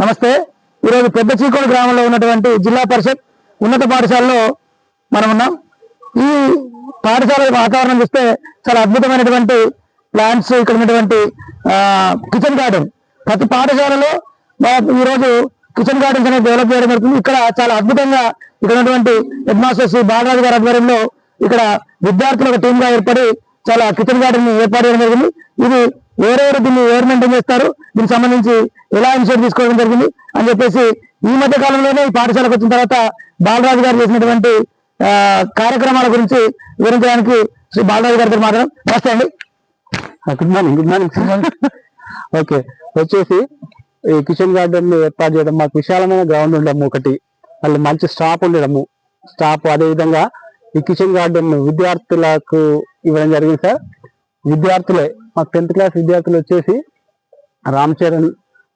నమస్తే. ఈరోజు పెద్ద చీకోడు గ్రామంలో ఉన్నటువంటి జిల్లా పరిషత్ ఉన్నత పాఠశాలలో మనం ఉన్నాం ఈ పాఠశాల వాతావరణం చూస్తే చాలా అద్భుతమైనటువంటి ప్లాంట్స్ ఇక్కడ ఉన్నటువంటి కిచెన్ గార్డెన్ ప్రతి పాఠశాలలో ఈరోజు కిచెన్ గార్డెన్స్ అనేది డెవలప్ చేయడం జరుగుతుంది. ఇక్కడ చాలా అద్భుతంగా ఇక్కడ ఉన్నటువంటి హెడ్ మాస్టర్ శ్రీ బాలరాజు గారి ఆధ్వర్యంలో ఇక్కడ విద్యార్థులు ఒక టీమ్గా ఏర్పడి చాలా కిచెన్ గార్డెన్ ఏర్పాటు చేయడం జరిగింది. ఇది ఎవరెవరు దీన్ని ఎవరు మెయింటైన్ చేస్తారు? దీనికి సంబంధించి ఎలా ఇనిషియేట్ తీసుకోవడం జరిగింది? అని చెప్పేసి ఈ మధ్య కాలంలోనే ఈ పాఠశాలకు వచ్చిన తర్వాత బాలరాజు గారు చేసినటువంటి కార్యక్రమాల గురించి వివరించడానికి శ్రీ బాలరాజు గారితో మాట్లాడడం నమస్తే అండి. Good morning good morning okay. వచ్చేసి ఈ కిచెన్ గార్డెన్ ఏర్పాటు చేయడం మాకు విశాలమైన గ్రౌండ్ ఉండడము ఒకటి మళ్ళీ మంచి స్టాప్ ఉండడము. స్టాప్ అదే విధంగా ఈ కిచెన్ గార్డెన్ విద్యార్థులకు ఇవ్వడం జరిగింది సార్. విద్యార్థులే మాకు టెన్త్ క్లాస్ విద్యార్థులు వచ్చేసి రామ్ చరణ్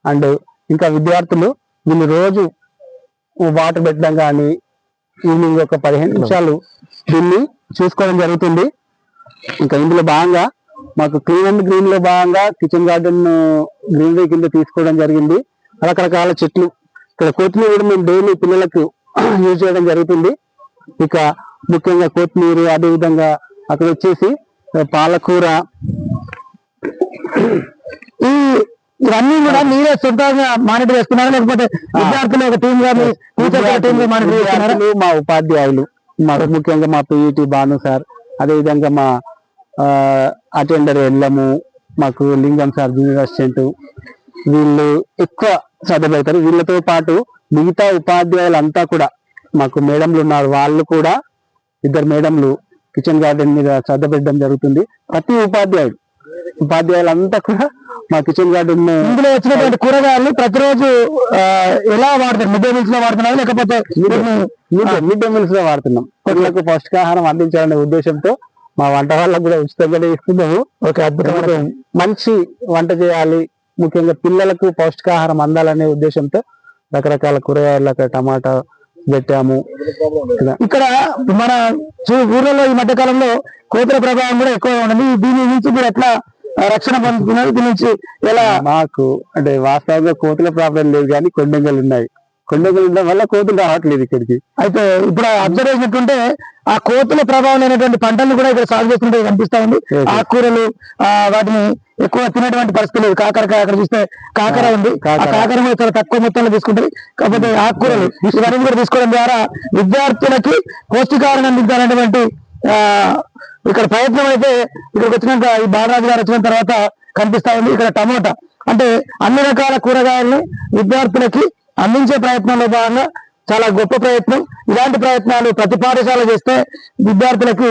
అండ్ ఇంకా విద్యార్థులు వీళ్ళు రోజు వాటర్ పెట్టడం కానీ ఈవినింగ్ ఒక పదిహేను నిమిషాలు దీన్ని చూసుకోవడం జరుగుతుంది. ఇంకా ఇందులో భాగంగా మాకు క్లీన్ అండ్ గ్రీన్లో భాగంగా కిచెన్ గార్డెన్ గ్రీనరీ కింద తీసుకోవడం జరిగింది. రకరకాల చెట్లు ఇక్కడ కొత్తిమీర కూడా మేము డైలీ పిల్లలకు యూజ్ చేయడం జరుగుతుంది. ఇక ముఖ్యంగా కొత్తిమీర అదేవిధంగా అక్కడ వచ్చేసి పాలకూర. ఈ ఇవన్నీ కూడా మీరే సొంతంగా మానిటర్ చేస్తున్నారా? లేకపోతే విద్యార్థులు ఒక టీమ్గా టీచర్ టీమ్గా మానిటర్ చేస్తున్నారా? మా ఉపాధ్యాయులు మాకు ముఖ్యంగా మా పిఈటి భాను సార్ అదే విధంగా మా అటెండర్ ఎల్లము మాకు లింగం సార్ జూనియర్ అసిస్టెంట్ వీళ్ళు ఎక్కువ శ్రద్ధ పెడతారు. వీళ్ళతో పాటు మిగతా ఉపాధ్యాయులంతా కూడా మాకు మేడంలు ఉన్నారు. వాళ్ళు కూడా ఇద్దరు మేడంలు కిచెన్ గార్డెన్ మీద శ్రద్ధ పెట్టడం జరుగుతుంది. ప్రతి ఉపాధ్యాయుడు ఉపాధ్యాయులంతా కూడా మా కిచెన్ గార్డెన్ ఇందులో వచ్చినటువంటి కూరగాయలు ప్రతిరోజు ఎలా వాడతారు మిడ్ డే మీల్స్లో వాడుతున్నారు? లేకపోతే మిడ్ డే మీల్స్లో వాడుతున్నాం. పిల్లలకు పౌష్టికాహారం అందించాలనే ఉద్దేశంతో మా వంట వాళ్ళకు కూడా ఉచితంగానే ఇస్తున్నాము. ఓకే అద్భుతమైన మంచి వంట చేయాలి. ముఖ్యంగా పిల్లలకు పౌష్టికాహారం అందాలనే ఉద్దేశంతో రకరకాల కూరగాయలు అక్కడ టమాటా పెట్టాము. ఇక్కడ మన చూ- ఊర్లలో ఈ మధ్య కాలంలో కోతుల ప్రభావం కూడా ఎక్కువ ఉన్నది. దీని నుంచి మీరు ఎట్లా రక్షణ పొందుతున్నారు? దీని నుంచి ఎలా? మాకు అంటే వాస్తవంగా కోతుల ప్రాబ్లం లేదు కానీ కొండంగలు ఉన్నాయి. కొండంగలు ఉండడం వల్ల కోతులు రావట్లేదు ఇక్కడికి. అయితే ఇప్పుడు అబ్జర్వ్ చేసినట్టుంటే ఆ కోతుల ప్రభావం లేనటువంటి పంటలను కూడా ఇక్కడ సాగు చేస్తుంటే కనిపిస్తా ఉంది. ఆకుకూరలు ఆ వాటిని ఎక్కువ తినేటువంటి పరిస్థితి లేదు. కాకరకాయ అక్కడ చూస్తే కాకర ఉంది. కాకర. కూడా చాలా తక్కువ మొత్తంలో తీసుకుంటది. కాకపోతే ఆకుకూరలు. ఇవన్నీ కూడా తీసుకోవడం ద్వారా విద్యార్థులకి పౌష్టికాహారం అందించాలనేటువంటి ఇక్కడ ప్రయత్నం అయితే ఇక్కడికి వచ్చినాక ఈ బాలరాజు గారు వచ్చిన తర్వాత కనిపిస్తా ఉంది. ఇక్కడ టమోటా. అంటే అన్ని రకాల కూరగాయల్ని విద్యార్థులకి అందించే ప్రయత్నంలో భాగంగా చాలా గొప్ప ప్రయత్నం. ఇలాంటి ప్రయత్నాలు ప్రతి పాఠశాల చేస్తే విద్యార్థులకి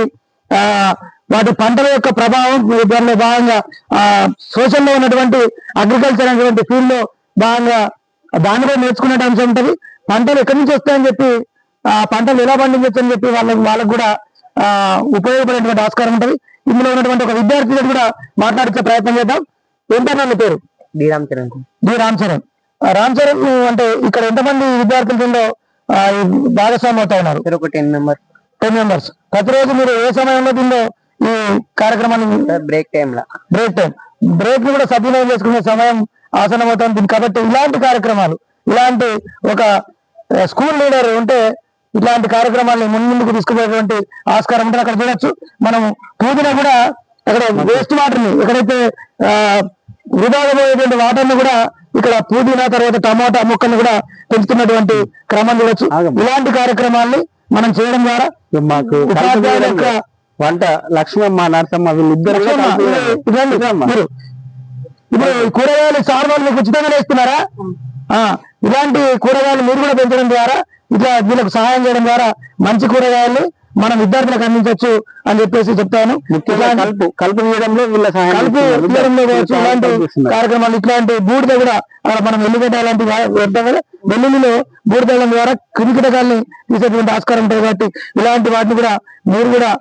వాటి పంటల యొక్క ప్రభావం దానిలో భాగంగా ఆ సోషల్లో ఉన్నటువంటి అగ్రికల్చర్ అనేటువంటి ఫీల్డ్లో భాగంగా దాన్ని కూడా నేర్చుకునే అంశం ఉంటది. పంటలు ఎక్కడి నుంచి వస్తాయని చెప్పి ఆ పంటలు ఎలా పండించవచ్చు అని చెప్పి వాళ్ళకి వాళ్ళకు కూడా ఆ ఉపయోగపడేటువంటి ఆస్కారం ఉంటది. ఇందులో ఉన్నటువంటి ఒక విద్యార్థి కూడా మాట్లాడించే ప్రయత్నం చేద్దాం. ఏంటన్నా నీ పేరు? D Ram Charan D Ram Charan. Ram Charan అంటే ఇక్కడ ఎంతమంది విద్యార్థులు ఈ భాగస్వామి అవుతా ఉన్నారు? ఒక టెన్ మెంబర్ టెన్ మెంబర్స్ ప్రతిరోజు మీరు ఏ సమయంలో దీనిలో ఈ కార్యక్రమాన్ని బ్రేక్ టైమ్ లా. బ్రేక్ టైం బ్రేక్ని కూడా సద్వినియోగం చేసుకునే సమయం ఆసనం అవుతుంది దీనికి కాబట్టి ఇలాంటి కార్యక్రమాలు ఇలాంటి ఒక స్కూల్ లీడర్ ఉంటే ఇట్లాంటి కార్యక్రమాలను ముందు ముందుకు తీసుకుపోయేటువంటి ఆస్కారం ఉంటుంది అక్కడ చూడొచ్చు. మనం పూజన కూడా అక్కడ వేస్ట్ వాటర్ని ఎక్కడైతే ఆ, వృధాగా పోయేటువంటి వాటర్ని కూడా ఇక్కడ పుదీనా తర్వాత టమాటా మొక్కల్ని కూడా పెంచుతున్నటువంటి క్రమం చూడొచ్చు. ఇలాంటి కార్యక్రమాల్ని మనం చేయడం ద్వారా? మాకు ఉపాధ్యాయుల యొక్క వంట లక్ష్మమ్మ నరసమ్మ వీళ్ళిద్దరు ఇప్పుడు కూరగాయలు సార్వాలు మీకు ఉచితంగా ఇస్తున్నారా ఆ ఇలాంటి కూరగాయలు మీరు కూడా పెంచడం ద్వారా ఇట్లా వీళ్ళకు సహాయం చేయడం ద్వారా మంచి కూరగాయలు మనం విద్యార్థులకు అందించవచ్చు అని చెప్పేసి చెప్తాను. కలుపు కలుపు తీయడంలో వీళ్ళ కలుపు. తీయడంలో కావచ్చు, ఇలాంటి. కార్యక్రమాలు ఇట్లాంటి బూడిద కూడా అక్కడ మనం ఎల్లిగడ్డ లాంటి పెడతాం కదా వెల్లుల్లిలో ద్వారా క్రిమికీటకాలని తీసేటువంటి ఆస్కారం ఉంటుంది కాబట్టి ఇలాంటి వాటిని కూడా మీరు కూడా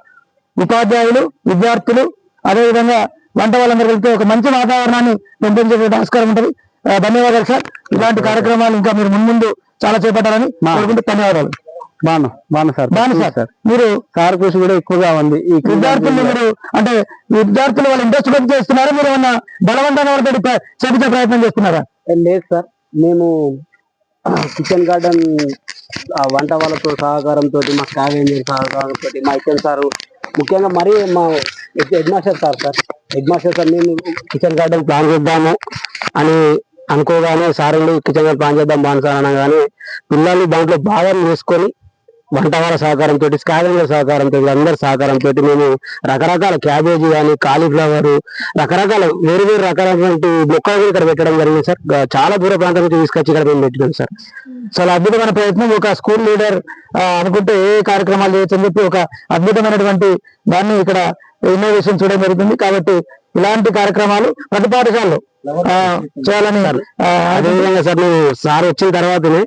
ఉపాధ్యాయులు విద్యార్థులు అదే విధంగా వంట వాళ్ళందరూ కలిపితే ఒక మంచి వాతావరణాన్ని పెంపొందించేటువంటి ఆస్కారం ఉంటుంది. ధన్యవాదాలు సార్. ఇలాంటి కార్యక్రమాలు ఇంకా మీరు మున్ముందు చాలా చేపట్టాలని ధన్యవాదాలు. బాను బాను సార్. బాను సార్. మీరు సార్ కృషి కూడా ఎక్కువగా ఉంది. ఈ విద్యార్థులు మీరు అంటే విద్యార్థులు వాళ్ళు ఇంట్రెస్ట్ పెట్టి చేస్తున్నారా? మీరు ఏమన్నా బలవంతంగా వాళ్ళతో చేపించే ప్రయత్నం చేస్తున్నారా? లేదు సార్. మేము కిచెన్ గార్డెన్ వంట వాళ్ళతో సహకారంతో మా కావేంజర్ సహకారంతో మా హెచ్ఎం సారు ముఖ్యంగా మరీ మా head master sir sir. Head master sir మేము కిచెన్ గార్డెన్ ప్లాన్ చేద్దాము అని అనుకోగానే సార్ కిచెన్ గార్డెన్ ప్లాన్ చేద్దాం బాగా సార్ అనగానే పిల్లలు దాంట్లో భాగం చేసుకొని వంట సహకారంతో స్కావెంజర్ సహకారంతో అందరి సహకారంతో మేము రకరకాల క్యాబేజీ కానీ కాలీఫ్లవర్ రకరకాల వేరు వేరు రకాలైనటువంటి మొక్కలు ఇక్కడ పెట్టడం జరిగింది సార్. చాలా దూర ప్రాంతం నుంచి తీసుకొచ్చి ఇక్కడ మేము పెట్టినాం సార్. చాలా అద్భుతమైన ప్రయత్నం ఒక స్కూల్ లీడర్ అనుకుంటే ఏ కార్యక్రమాలు చేయొచ్చని చెప్పి ఒక అద్భుతమైనటువంటి దాన్ని ఇక్కడ ఇన్నోవేషన్ చూడడం జరుగుతుంది. కాబట్టి ఇలాంటి కార్యక్రమాలు ప్రతి పాఠశాలలో చేయాలని అదేవిధంగా సార్ మేము సార్ వచ్చిన తర్వాతనే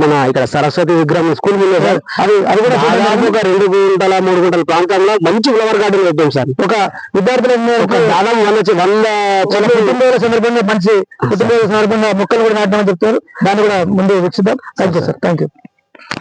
మన ఇక్కడ సరస్వతి విగ్రహం స్కూల్ ముందు సార్. అది అది కూడా దాదాపు ఒక రెండు గుంటల మూడు గుంటల ప్రాంతంలో మంచి ఫ్లవర్ గార్డెన్ పెట్టాం సార్. ఒక విద్యార్థుల దాదాపు వంద వంద పుట్టినరోజు సందర్భంగా మంచి పుట్టినరోజు సందర్భంగా మొక్కలు కూడా నాటడం చెప్తారు దాన్ని కూడా ముందు వీక్షిద్దాం. Thank you sir thank you